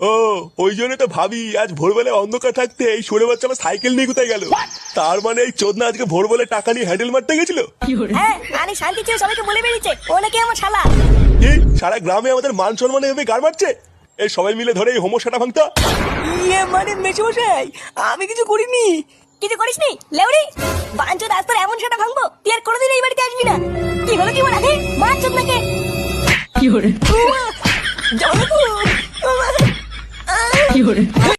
ও ওই জন্য তো ভাবি আজ ভোরবেলায় অন্ধকার থাকতে এই সরে বাচ্চা আমার সাইকেল নিয়ে কোথায় গেল? তার মানে এই চোদনা আজকে ভোরবেলায় টাকা নিয়ে হ্যান্ডেল মারতে গেছিল? হ্যাঁ আরে শান্তি ছিল সবাইকে বলে বেরিয়েছে। ও নাকি আমার শালা। কি? সারা গ্রামে আমাদের মান সম্মান এভাবে গার মারছে? এই সবাই মিলে ধরে এই হোমোসাটা ভাঙতা। ইয়ে মানে মেশমশাই আমি কিছু করিনি। কিছু করিস নি লেউরি বাঞ্চো রাস্তার এমন সেটা ভাঙবো? তুই আর কোনোদিন এই বাড়িতে আসবি না। কি হলো কি বলা হে বাঞ্চো নাকি? 有人。